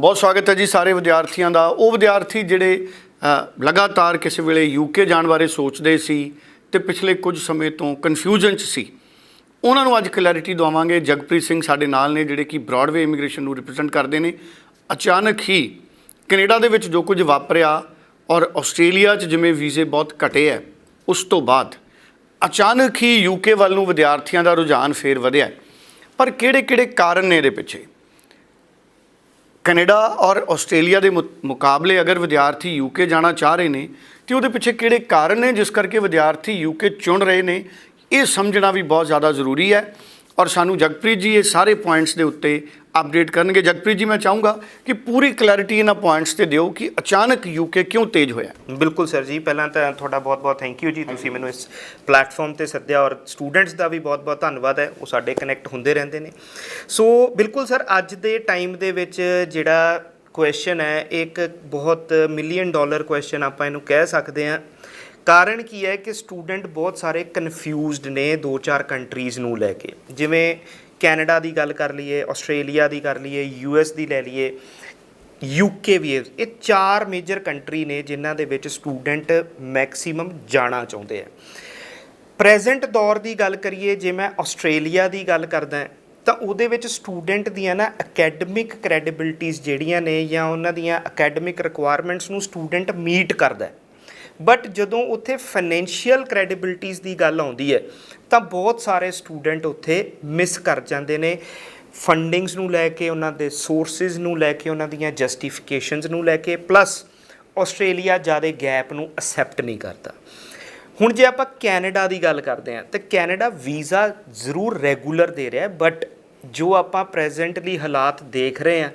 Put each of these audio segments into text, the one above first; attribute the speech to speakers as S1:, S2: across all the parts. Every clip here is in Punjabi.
S1: ਬਹੁਤ ਸਵਾਗਤ ਹੈ ਜੀ ਸਾਰੇ ਵਿਦਿਆਰਥੀਆਂ ਦਾ। ਉਹ ਵਿਦਿਆਰਥੀ ਜਿਹੜੇ ਲਗਾਤਾਰ ਕਿਸੇ ਵੇਲੇ ਯੂਕੇ ਜਾਣ ਬਾਰੇ ਸੋਚਦੇ ਸੀ ਤੇ ਪਿਛਲੇ ਕੁਝ ਸਮੇਂ ਤੋਂ ਕਨਫਿਊਜ਼ਨ 'ਚ ਸੀ। ਉਹਨਾਂ ਨੂੰ ਅੱਜ ਕਲੈਰਿਟੀ ਦਵਾਵਾਂਗੇ ਜਗਪ੍ਰੀਤ ਸਿੰਘ ਸਾਡੇ ਨਾਲ ਨੇ, ਜਿਹੜੇ ਕਿ ਬ੍ਰਾਡਵੇ ਇਮੀਗ੍ਰੇਸ਼ਨ ਨੂੰ ਰਿਪਰੈਜ਼ੈਂਟ ਕਰਦੇ ਨੇ। ਅਚਾਨਕ ਹੀ ਕੈਨੇਡਾ ਦੇ ਵਿੱਚ ਜੋ ਕੁਝ ਵਾਪਰਿਆ ਔਰ ਆਸਟ੍ਰੇਲੀਆ 'ਚ ਜਿਵੇਂ ਵੀਜ਼ੇ ਬਹੁਤ ਘਟੇ ਹੈ ਉਸ ਤੋਂ ਬਾਅਦ ਅਚਾਨਕ ਹੀ ਯੂਕੇ ਵੱਲ ਨੂੰ ਵਿਦਿਆਰਥੀਆਂ ਦਾ ਰੁਝਾਨ ਫੇਰ ਵਧਿਆ। ਪਰ ਕਿਹੜੇ-ਕਿਹੜੇ ਕਾਰਨ ਨੇ ਇਹਦੇ ਪਿੱਛੇ? ਕੈਨੇਡਾ ਔਰ ਆਸਟ੍ਰੇਲੀਆ ਦੇ ਮੁ- ਮੁਕਾਬਲੇ ਅਗਰ ਵਿਦਿਆਰਥੀ ਯੂਕੇ ਜਾਣਾ ਚਾਹ ਰਹੇ ਨੇ, ਤੇ ਉਹਦੇ ਪਿੱਛੇ ਕਿਹੜੇ ਕਾਰਨ ਨੇ ਜਿਸ ਕਰਕੇ ਵਿਦਿਆਰਥੀ ਯੂਕੇ ਚੁਣ ਰਹੇ ਨੇ, ਇਹ ਸਮਝਣਾ ਵੀ ਬਹੁਤ ਜ਼ਿਆਦਾ ਜ਼ਰੂਰੀ ਹੈ। ਔਰ ਸਾਨੂੰ ਜਗਪ੍ਰੀਤ ਜੀ, ਇਹ ਸਾਰੇ ਪੁਆਇੰਟਸ ਦੇ ਉੱਤੇ ਅਪਡੇਟ ਕਰਨਗੇ। ਜਗਪ੍ਰੀਤ ਜੀ, ਮੈਂ ਚਾਹੂੰਗਾ ਕਿ ਪੂਰੀ ਕਲੈਰਿਟੀ ਇਹਨਾਂ ਪੁਆਇੰਟਸ ਤੇ ਦਿਓ ਕਿ ਅਚਾਨਕ ਯੂਕੇ ਕਿਉਂ ਤੇਜ਼ ਹੋਇਆ
S2: ਬਿਲਕੁਲ ਸਰ ਜੀ, ਪਹਿਲਾਂ ਤਾਂ ਤੁਹਾਡਾ ਬਹੁਤ-ਬਹੁਤ ਥੈਂਕ ਯੂ ਜੀ। ਤੁਸੀਂ ਮੈਨੂੰ ਇਸ ਪਲੇਟਫਾਰਮ ਤੇ ਸੱਦਿਆ ਔਰ ਸਟੂਡੈਂਟਸ ਦਾ ਵੀ ਬਹੁਤ-ਬਹੁਤ ਧੰਨਵਾਦ ਹੈ। ਉਹ ਸਾਡੇ ਕਨੈਕਟ ਹੁੰਦੇ ਰਹਿੰਦੇ ਨੇ। ਸੋ ਬਿਲਕੁਲ ਸਰ ਅੱਜ ਦੇ ਟਾਈਮ ਦੇ ਵਿੱਚ ਜਿਹੜਾ ਕੁਐਸਚਨ ਹੈ, ਇੱਕ ਬਹੁਤ ਮਿਲੀਅਨ ਡਾਲਰ ਕੁਐਸਚਨ ਆਪਾਂ ਇਹਨੂੰ ਕਹਿ ਸਕਦੇ ਹਾਂ। ਕਾਰਨ ਕੀ ਹੈ ਕਿ ਸਟੂਡੈਂਟ ਬਹੁਤ ਸਾਰੇ ਕਨਫਿਊਜ਼ਡ ਨੇ ਦੋ ਚਾਰ ਕੰਟਰੀਜ਼ ਨੂੰ ਲੈ ਕੇ। ਜਿਵੇਂ ਕੈਨੇਡਾ ਦੀ ਗੱਲ ਕਰ ਲਈਏ, ਆਸਟ੍ਰੇਲੀਆ ਦੀ ਕਰ ਲਈਏ ਯੂਐਸ ਦੀ ਲੈ ਲਈਏ ਯੂਕੇ ਵੀ ਇਹ ਚਾਰ ਮੇਜਰ ਕੰਟਰੀ ਨੇ ਜਿਨ੍ਹਾਂ ਦੇ ਵਿੱਚ ਸਟੂਡੈਂਟ ਮੈਕਸਿਮਮ ਜਾਣਾ ਚਾਹੁੰਦੇ ਆ। ਪ੍ਰੈਜ਼ੈਂਟ ਦੌਰ ਦੀ ਗੱਲ ਕਰੀਏ, ਜੇ ਮੈਂ ਆਸਟ੍ਰੇਲੀਆ ਦੀ ਗੱਲ ਕਰਦਾ, ਤਾਂ ਉਹਦੇ ਵਿੱਚ ਸਟੂਡੈਂਟ ਦੀਆਂ ਨਾ ਅਕੈਡਮਿਕ ਕ੍ਰੈਡੀਬਿਲਟੀਆਂ ਜਿਹੜੀਆਂ ਨੇ ਜਾਂ ਉਹਨਾਂ ਦੀਆਂ ਅਕੈਡਮਿਕ ਰਿਕੁਆਇਰਮੈਂਟਸ ਨੂੰ ਸਟੂਡੈਂਟ ਮੀਟ ਕਰਦਾ ਬਟ ਜਦੋਂ ਉੱਥੇ ਫਾਈਨੈਂਸ਼ੀਅਲ ਕ੍ਰੈਡੀਬਿਲਟੀਆਂ ਦੀ ਗੱਲ ਆਉਂਦੀ ਹੈ, ਤਾਂ ਬਹੁਤ ਸਾਰੇ ਸਟੂਡੈਂਟ ਉੱਥੇ ਮਿਸ ਕਰ ਜਾਂਦੇ ਨੇ। ਫੰਡਿੰਗਸ ਨੂੰ ਲੈ ਕੇ, ਉਹਨਾਂ ਦੇ ਸੋਰਸਸ ਨੂੰ ਲੈ ਕੇ, ਉਹਨਾਂ ਦੀਆਂ ਜਸਟੀਫਿਕੇਸ਼ਨਸ ਨੂੰ ਲੈ ਕੇ। ਪਲੱਸ ਆਸਟ੍ਰੇਲੀਆ ਜ਼ਿਆਦਾ ਗੈਪ ਨੂੰ ਅਸੈਪਟ ਨਹੀਂ ਕਰਦਾ। ਹੁਣ ਜੇ ਆਪਾਂ ਕੈਨੇਡਾ ਦੀ ਗੱਲ ਕਰਦੇ ਹਾਂ, ਤੇ ਕੈਨੇਡਾ ਵੀਜ਼ਾ ਜ਼ਰੂਰ ਰੈਗੂਲਰ ਦੇ ਰਿਹਾ ਬਟ ਜੋ ਆਪਾਂ ਪ੍ਰੈਜ਼ੈਂਟਲੀ ਹਾਲਾਤ ਦੇਖ ਰਹੇ ਹਾਂ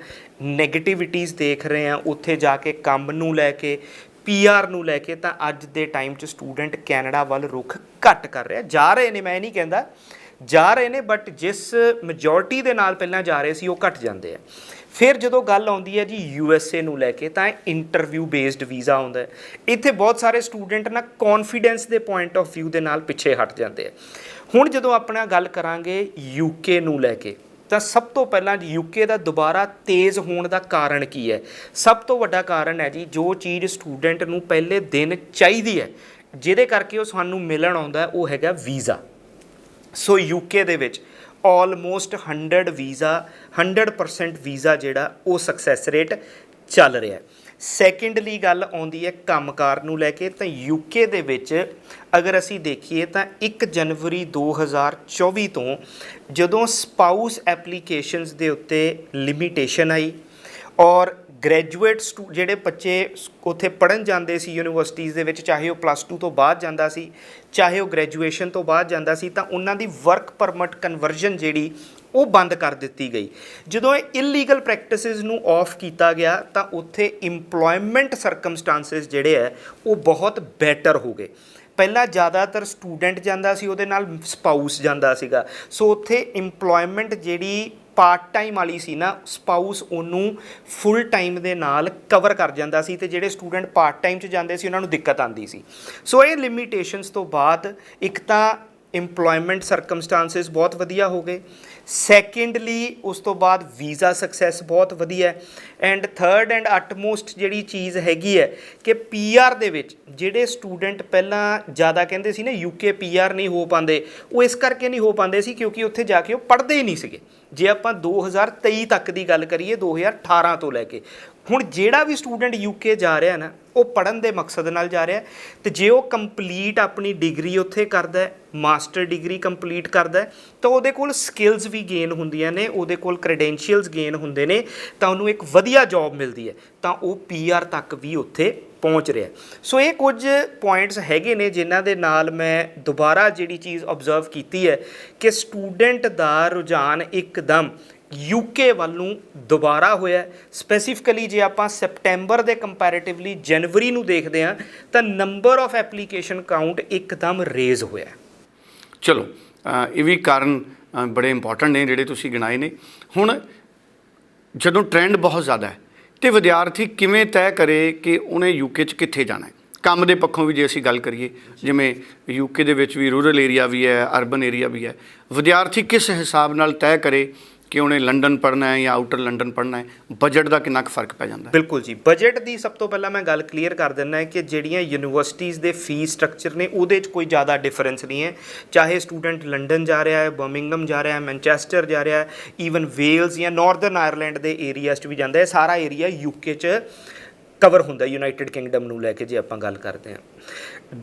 S2: 네ਗੇਟਿਵਿਟੀਜ਼ ਦੇਖ ਰਹੇ ਹਾਂ, ਉੱਥੇ ਜਾ ਕੇ ਕੰਮ ਨੂੰ ਲੈ ਕੇ ਪੀਆਰ ਨੂੰ ਲੈ ਕੇ ਤਾਂ ਅੱਜ ਦੇ ਟਾਈਮ 'ਚ ਸਟੂਡੈਂਟ ਕੈਨੇਡਾ ਵੱਲ ਰੁਖ ਘੱਟ ਕਰ ਰਿਹਾ। ਜਾ ਰਹੇ ਨੇ, ਮੈਂ ਇਹ ਨਹੀਂ ਕਹਿੰਦਾ। ਜਾ ਰਹੇ ਨੇ ਬਟ ਜਿਸ ਮੈਜੋਰਟੀ ਦੇ ਨਾਲ ਪਹਿਲਾਂ ਜਾ ਰਹੇ ਸੀ, ਉਹ ਘਟ ਜਾਂਦੇ ਆ। ਫਿਰ ਜਦੋਂ ਗੱਲ ਆਉਂਦੀ ਹੈ ਜੀ ਯੂ ਐਸ ਏ ਨੂੰ ਲੈ ਕੇ, ਤਾਂ ਇੰਟਰਵਿਊ ਬੇਸਡ ਵੀਜ਼ਾ ਆਉਂਦਾ ਇੱਥੇ ਬਹੁਤ ਸਾਰੇ ਸਟੂਡੈਂਟ ਨਾ ਕੌਨਫੀਡੈਂਸ ਦੇ ਪੁਆਇੰਟ ਆਫ View ਦੇ ਨਾਲ ਪਿੱਛੇ ਹਟ ਜਾਂਦੇ ਆ। ਹੁਣ ਜਦੋਂ ਆਪਣਾ ਗੱਲ ਕਰਾਂਗੇ ਯੂਕੇ ਨੂੰ ਲੈ ਕੇ ਤਾਂ ਸਭ ਤੋਂ ਪਹਿਲਾਂ ਯੂਕੇ ਦਾ ਦੁਬਾਰਾ ਤੇਜ਼ ਹੋਣ ਦਾ ਕਾਰਨ ਕੀ ਹੈ? ਸਭ ਤੋਂ ਵੱਡਾ ਕਾਰਨ ਹੈ ਜੀ, ਜੋ ਚੀਜ਼ ਸਟੂਡੈਂਟ ਨੂੰ ਪਹਿਲੇ ਦਿਨ ਚਾਹੀਦੀ ਹੈ, ਜਿਹਦੇ ਕਰਕੇ ਉਹ ਸਾਨੂੰ ਮਿਲਣ ਆਉਂਦਾ ਉਹ ਹੈਗਾ ਵੀਜ਼ਾ। ਸੋ ਯੂਕੇ ਦੇ ਵਿੱਚ ਆਲਮੋਸਟ 100 ਵੀਜ਼ਾ 100% ਵੀਜ਼ਾ ਜਿਹੜਾ, ਉਹ ਸਕਸੈਸ ਰੇਟ ਚੱਲ ਰਿਹਾ ਹੈ। ਸੈਕੰਡਲੀ ਗੱਲ ਆਉਂਦੀ ਹੈ ਕੰਮਕਾਰ ਨੂੰ ਲੈ ਕੇ, ਤਾਂ ਯੂਕੇ ਦੇ ਵਿੱਚ ਅਗਰ ਅਸੀਂ ਦੇਖੀਏ ਤਾਂ 1 ਜਨਵਰੀ 2024 ਤੋਂ ਜਦੋਂ ਸਪਾਊਸ ਐਪਲੀਕੇਸ਼ਨਸ ਦੇ ਉੱਤੇ ਲਿਮਿਟੇਸ਼ਨ ਆਈ ਔਰ ਗ੍ਰੈਜੂਏਟ ਜਿਹੜੇ ਬੱਚੇ ਸ- ਉੱਥੇ ਪੜਨ ਜਾਂਦੇ ਸੀ ਯੂਨੀਵਰਸਿਟੀਜ਼ ਦੇ ਵਿੱਚ, ਚਾਹੇ ਉਹ ਪਲੱਸ 2 ਤੋਂ ਬਾਅਦ ਜਾਂਦਾ ਸੀ, ਚਾਹੇ ਉਹ ਗ੍ਰੈਜੂਏਸ਼ਨ ਤੋਂ ਬਾਅਦ ਜਾਂਦਾ ਸੀ, ਤਾਂ ਉਹਨਾਂ ਦੀ ਵਰਕ ਪਰਮਿਟ ਕਨਵਰਜਨ ਜਿਹੜੀ ਉਹ ਬੰਦ ਕਰ ਦਿੱਤੀ ਗਈ। ਜਦੋਂ ਇਹ ਇਲੀਗਲ ਪ੍ਰੈਕਟਿਸਿਸ ਨੂੰ ਆਫ ਕੀਤਾ ਗਿਆ, ਤਾਂ ਉੱਥੇ EMPLOYMENT ਸਰਕਮਸਟੈਂਸਸ ਜਿਹੜੇ ਹੈ, ਉਹ ਬਹੁਤ ਬੈਟਰ ਹੋ ਗਏ। ਪਹਿਲਾਂ ਜ਼ਿਆਦਾਤਰ ਸਟੂਡੈਂਟ ਜਾਂਦਾ ਸੀ, ਉਹਦੇ ਨਾਲ ਸਪਾਊਸ ਜਾਂਦਾ ਸੀਗਾ। ਸੋ ਉੱਥੇ EMPLOYMENT ਜਿਹੜੀ ਪਾਰਟ ਟਾਈਮ ਵਾਲੀ ਸੀ ਨਾ ਸਪਾਊਸ ਉਹਨੂੰ ਫੁੱਲ ਟਾਈਮ ਦੇ ਨਾਲ ਕਵਰ ਕਰ ਜਾਂਦਾ ਸੀ ਤੇ ਜਿਹੜੇ ਸਟੂਡੈਂਟ ਪਾਰਟ ਟਾਈਮ 'ਚ ਜਾਂਦੇ ਸੀ, ਉਹਨਾਂ ਨੂੰ ਦਿੱਕਤ ਆਉਂਦੀ ਸੀ। ਸੋ ਇਹ ਲਿਮਿਟੇਸ਼ਨਸ ਤੋਂ ਬਾਅਦ ਇੱਕ ਤਾਂ ਇੰਪਲੋਇਮੈਂਟ ਸਰਕਮਸਟੈਂਸਸ ਬਹੁਤ ਵਧੀਆ ਹੋ ਗਏ। ਸੈਕੰਡਲੀ ਉਸ ਤੋਂ ਬਾਅਦ ਵੀਜ਼ਾ ਸਕਸੈਸ ਬਹੁਤ ਵਧੀਆ ਹੈ। ਐਂਡ ਥਰਡ ਐਂਡ ਅਟਮੋਸਟ ਜਿਹੜੀ ਚੀਜ਼ ਹੈਗੀ ਹੈ ਕਿ ਪੀਆਰ ਦੇ ਵਿੱਚ ਜਿਹੜੇ ਸਟੂਡੈਂਟ ਪਹਿਲਾਂ ਜ਼ਿਆਦਾ ਕਹਿੰਦੇ ਸੀ ਨਾ ਯੂਕੇ ਪੀਆਰ ਨਹੀਂ ਹੋ ਪਾਉਂਦੇ, ਉਹ ਇਸ ਕਰਕੇ ਨਹੀਂ ਹੋ ਪਾਉਂਦੇ ਸੀ ਕਿਉਂਕਿ ਉੱਥੇ ਜਾ ਕੇ ਉਹ ਪੜ੍ਹਦੇ ਹੀ ਨਹੀਂ ਸੀਗੇ। ਜੇ ਆਪਾਂ 2023 ਤੱਕ ਦੀ ਗੱਲ ਕਰੀਏ 2018 ਤੋਂ ਲੈ ਕੇ, ਹੁਣ ਜਿਹੜਾ ਵੀ ਸਟੂਡੈਂਟ ਯੂਕੇ ਜਾ ਰਿਹਾ ਨਾ, ਉਹ ਪੜਨ ਦੇ ਮਕਸਦ ਨਾਲ ਜਾ ਰਿਹਾ। ਤੇ ਜੇ ਉਹ ਕੰਪਲੀਟ ਆਪਣੀ ਡਿਗਰੀ ਉੱਥੇ ਕਰਦਾ ਮਾਸਟਰ ਡਿਗਰੀ ਕੰਪਲੀਟ ਕਰਦਾ ਤਾਂ ਉਹਦੇ ਕੋਲ ਸਕਿੱਲਸ ਵੀ ਗੇਨ ਹੁੰਦੀਆਂ ਨੇ, ਉਹਦੇ ਕੋਲ ਕ੍ਰੈਡੈਂਸ਼ੀਅਲਸ ਗੇਨ ਹੁੰਦੇ ਨੇ, ਤਾਂ ਉਹਨੂੰ ਇੱਕ ਵਧੀਆ ਜੌਬ ਮਿਲਦੀ ਹੈ, ਤਾਂ ਉਹ ਪੀਆਰ ਤੱਕ ਵੀ ਉੱਥੇ ਪਹੁੰਚ ਰਿਹਾ ਸੋ ਇਹ ਕੁਝ ਪੁਆਇੰਟਸ ਹੈਗੇ ਨੇ ਜਿਨ੍ਹਾਂ ਦੇ ਨਾਲ ਮੈਂ ਦੁਬਾਰਾ ਜਿਹੜੀ ਚੀਜ਼ ਆਬਜ਼ਰਵ ਕੀਤੀ ਹੈ ਕਿ ਸਟੂਡੈਂਟ ਦਾ ਰੁਝਾਨ ਇੱਕਦਮ ਯੂਕੇ ਵੱਲ ਨੂੰ ਦੁਬਾਰਾ ਹੋਇਆ ਸਪੈਸੀਫਿਕਲੀ ਜੇ ਆਪਾਂ ਸੈਪਟੈਂਬਰ ਦੇ ਕੰਪੈਰੀਟਿਵਲੀ ਜਨਵਰੀ ਨੂੰ ਦੇਖਦੇ ਹਾਂ, ਤਾਂ ਨੰਬਰ ਆਫ ਐਪਲੀਕੇਸ਼ਨ ਕਾਊਂਟ ਇੱਕਦਮ ਰੇਜ਼ ਹੋਇਆ
S1: ਚਲੋ ਇਹ ਵੀ ਕਾਰਨ ਬੜੇ ਇੰਪੋਰਟੈਂਟ ਨੇ ਜਿਹੜੇ ਤੁਸੀਂ ਗਿਣਾਏ ਨੇ। ਹੁਣ ਜਦੋਂ ਟ੍ਰੈਂਡ ਬਹੁਤ ਜ਼ਿਆਦਾ ਹੈ, ਤੇ ਵਿਦਿਆਰਥੀ ਕਿਵੇਂ ਤੈਅ ਕਰੇ ਕਿ ਉਹਨੇ ਯੂਕੇ 'ਚ ਕਿੱਥੇ ਜਾਣਾ ਹੈ? ਕੰਮ ਦੇ ਪੱਖੋਂ ਵੀ ਜੇ ਅਸੀਂ ਗੱਲ ਕਰੀਏ, ਜਿਵੇਂ ਯੂਕੇ ਦੇ ਵਿੱਚ ਵੀ ਰੂਰਲ ਏਰੀਆ ਵੀ ਹੈ ਅਰਬਨ ਏਰੀਆ ਵੀ ਹੈ, ਵਿਦਿਆਰਥੀ ਕਿਸ ਹਿਸਾਬ ਨਾਲ ਤੈਅ ਕਰੇ ਕਿ ਉਹਨੇ ਲੰਡਨ ਪੜ੍ਹਨਾ ਹੈ ਜਾਂ ਆਊਟਰ ਲੰਡਨ ਪੜ੍ਹਨਾ ਹੈ? ਬਜਟ ਦਾ ਕਿੰਨਾ ਕੁ ਫ਼ਰਕ ਪੈ ਜਾਂਦਾ ਹੈ?
S2: ਬਿਲਕੁਲ ਜੀ। ਬਜਟ ਦੀ ਸਭ ਤੋਂ ਪਹਿਲਾਂ ਮੈਂ ਗੱਲ ਕਲੀਅਰ ਕਰ ਦਿੰਦਾ ਹੈ ਕਿ ਜਿਹੜੀਆਂ ਯੂਨੀਵਰਸਿਟੀਜ਼ ਦੇ ਫੀਸ ਸਟਰਕਚਰ ਨੇ, ਉਹਦੇ 'ਚ ਕੋਈ ਜ਼ਿਆਦਾ ਡਿਫਰੈਂਸ ਨਹੀਂ ਹੈ। ਚਾਹੇ ਸਟੂਡੈਂਟ ਲੰਡਨ ਜਾ ਰਿਹਾ ਹੈ ਬਰਮਿੰਗਮ ਜਾ ਰਿਹਾ ਹੈ ਮੈਨਚੈਸਟਰ ਜਾ ਰਿਹਾ ਹੈ ਈਵਨ ਵੇਲਜ਼ ਜਾਂ ਨਾਰਥਰਨ ਆਇਰਲੈਂਡ ਦੇ ਏਰੀਆਜ਼ 'ਚ ਵੀ ਜਾਂਦਾ ਹੈ। ਸਾਰਾ ਏਰੀਆ ਯੂਕੇ 'ਚ ਕਵਰ ਹੁੰਦਾ ਯੂਨਾਈਟਿਡ ਕਿੰਗਡਮ ਨੂੰ ਲੈ ਕੇ ਜੇ ਆਪਾਂ ਗੱਲ ਕਰਦੇ ਹਾਂ।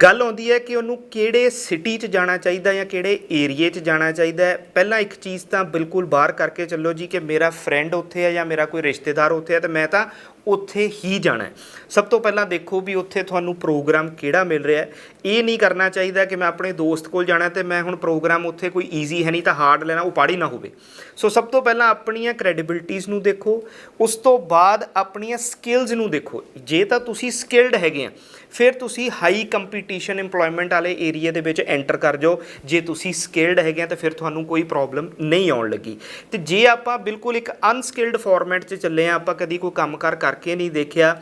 S2: ਗੱਲ ਆਉਂਦੀ ਹੈ ਕਿ ਉਹਨੂੰ ਕਿਹੜੇ ਸਿਟੀ 'ਚ ਜਾਣਾ ਚਾਹੀਦਾ ਜਾਂ ਕਿਹੜੇ ਏਰੀਏ 'ਚ ਜਾਣਾ ਚਾਹੀਦਾ ਹੈ। ਪਹਿਲਾਂ ਇੱਕ ਚੀਜ਼ ਤਾਂ ਬਿਲਕੁਲ ਬਾਹਰ ਕਰਕੇ ਚੱਲੋ ਜੀ ਕਿ ਮੇਰਾ ਫਰੈਂਡ ਉੱਥੇ ਹੈ ਜਾਂ ਮੇਰਾ ਕੋਈ ਰਿਸ਼ਤੇਦਾਰ ਉੱਥੇ ਹੈ ਤੇ ਮੈਂ ਤਾਂ ਉੱਥੇ ਹੀ ਜਾਣਾ ਹੈ। ਸਭ ਤੋਂ ਪਹਿਲਾਂ ਦੇਖੋ ਵੀ ਉੱਥੇ ਤੁਹਾਨੂੰ ਪ੍ਰੋਗਰਾਮ ਕਿਹੜਾ ਮਿਲ ਰਿਹਾ ਹੈ। ਇਹ ਨਹੀਂ ਕਰਨਾ ਚਾਹੀਦਾ ਕਿ ਮੈਂ ਆਪਣੇ ਦੋਸਤ ਕੋਲ ਜਾਣਾ ਤੇ ਮੈਂ ਹੁਣ ਪ੍ਰੋਗਰਾਮ ਉੱਥੇ ਕੋਈ ਈਜ਼ੀ ਹੈ ਨਹੀਂ ਤਾਂ ਹਾਰਡ ਲੈਣਾ ਉਹ ਪੜ੍ਹ ਹੀ ਨਾ ਹੋਵੇ। ਸੋ ਸਭ ਤੋਂ ਪਹਿਲਾਂ ਆਪਣੀਆਂ ਕ੍ਰੈਡੀਬਿਲਟੀਜ਼ ਨੂੰ ਦੇਖੋ। ਉਸ ਤੋਂ ਬਾਅਦ ਆਪਣੀਆਂ ਸਕਿੱਲਸ ਨੂੰ ਦੇਖੋ। ਜੇ ਤਾਂ ਤੁਸੀਂ ਸਕਿਲਡ ਹੈਗੇ ਆ, ਫਿਰ ਤੁਸੀਂ ਹਾਈ ਕੰਪੀਟੀਸ਼ਨ EMPLOYMENT ਵਾਲੇ ਏਰੀਆ ਦੇ ਵਿੱਚ ਐਂਟਰ ਕਰ ਜਾਓ। ਜੇ ਤੁਸੀਂ ਸਕਿਲਡ ਹੈਗੇ ਆ ਤਾਂ ਫਿਰ ਤੁਹਾਨੂੰ ਕੋਈ ਪ੍ਰੋਬਲਮ ਨਹੀਂ ਆਉਣ ਲੱਗੀ। ਤੇ ਜੇ ਆਪਾਂ ਬਿਲਕੁਲ ਇੱਕ ਅਨਸਕਿਲਡ ਫਾਰਮੈਟ 'ਚ ਚੱਲੇ ਆ, ਆਪਾਂ ਕਦੀ ਕੋਈ ਕੰਮਕਾਰ ਕਰਕੇ ਨਹੀਂ ਦੇਖਿਆ,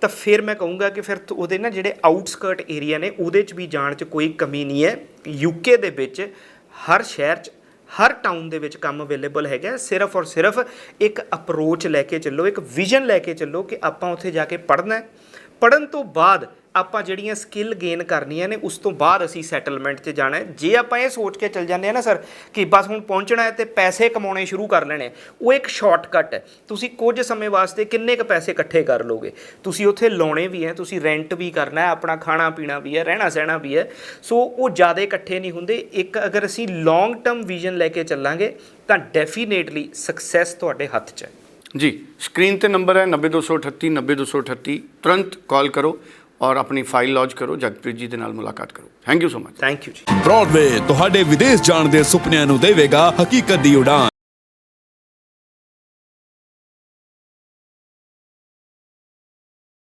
S2: ਤਾਂ ਫਿਰ ਮੈਂ ਕਹੂੰਗਾ ਕਿ ਫਿਰ ਉਹਦੇ ਨਾ ਜਿਹੜੇ ਆਊਟਸਕਰਟ ਏਰੀਆ ਨੇ, ਉਹਦੇ 'ਚ ਵੀ ਜਾਣ 'ਚ ਕੋਈ ਕਮੀ ਨਹੀਂ ਹੈ। ਯੂਕੇ ਦੇ ਵਿੱਚ ਹਰ ਸ਼ਹਿਰ 'ਚ, ਹਰ ਟਾਊਨ ਦੇ ਵਿੱਚ ਕੰਮ ਅਵੇਲੇਬਲ ਹੈਗਾ। ਸਿਰਫ ਔਰ ਸਿਰਫ ਇੱਕ ਅਪਰੋਚ ਲੈ ਕੇ ਚੱਲੋ, ਇੱਕ ਵਿਜ਼ਨ ਲੈ ਕੇ ਚੱਲੋ ਕਿ ਆਪਾਂ ਉੱਥੇ ਜਾ ਕੇ ਪੜ੍ਹਨਾ ਹੈ। ਪੜਨ ਤੋਂ ਬਾਅਦ ਆਪਾਂ ਜਿਹੜੀਆਂ ਸਕਿੱਲ ਗੇਨ ਕਰਨੀਆਂ ਨੇ, ਉਸ ਤੋਂ ਬਾਅਦ ਅਸੀਂ ਸੈਟਲਮੈਂਟ 'ਚ ਜਾਣਾ ਹੈ। ਜੇ ਆਪਾਂ ਇਹ ਸੋਚ ਕੇ ਚੱਲ ਜਾਂਦੇ ਆ ਨਾ ਸਰ ਕਿ ਬਸ ਹੁਣ ਪਹੁੰਚਣਾ ਹੈ ਤੇ ਪੈਸੇ ਕਮਾਉਣੇ ਸ਼ੁਰੂ ਕਰ ਲੈਣੇ, ਉਹ ਇੱਕ ਸ਼ਾਰਟਕਟ ਹੈ। ਤੁਸੀਂ ਕੁਝ ਸਮੇਂ ਵਾਸਤੇ ਕਿੰਨੇ ਕ ਪੈਸੇ ਇਕੱਠੇ ਕਰ ਲੋਗੇ ਤੁਸੀਂ ਉੱਥੇ ਲਾਉਣੇ ਵੀ ਹੈ, ਤੁਸੀਂ ਰੈਂਟ ਵੀ ਕਰਨਾ ਹੈ, ਆਪਣਾ ਖਾਣਾ ਪੀਣਾ ਵੀ ਹੈ, ਰਹਿਣਾ ਸਹਿਣਾ ਵੀ ਹੈ। ਸੋ ਉਹ ਜ਼ਿਆਦਾ ਇਕੱਠੇ ਨਹੀਂ ਹੁੰਦੇ। ਇੱਕ ਅਗਰ ਅਸੀਂ ਲੌਂਗ ਟਰਮ ਵਿਜ਼ਨ ਲੈ ਕੇ ਚੱਲਾਂਗੇ, ਤਾਂ ਡੈਫੀਨੇਟਲੀ ਸਕਸੈਸ ਤੁਹਾਡੇ ਹੱਥ 'ਚ ਹੈ।
S1: ਜੀ ਸਕਰੀਨ ਤੇ ਨੰਬਰ ਹੈ 90238 90238 ਤੁਰੰਤ ਕਾਲ ਕਰੋ ਔਰ ਆਪਣੀ ਫਾਈਲ ਲੌਂਚ ਕਰੋ ਜਗਪ੍ਰੀਤ ਜੀ ਦੇ ਨਾਲ ਮੁਲਾਕਾਤ ਕਰੋ thank you so much
S2: thank you ji
S3: Broadway ਤੁਹਾਡੇ ਵਿਦੇਸ਼ ਜਾਣ ਦੇ ਸੁਪਨਿਆਂ ਨੂੰ ਦੇਵੇਗਾ ਹਕੀਕਤ ਦੀ ਉਡਾਨ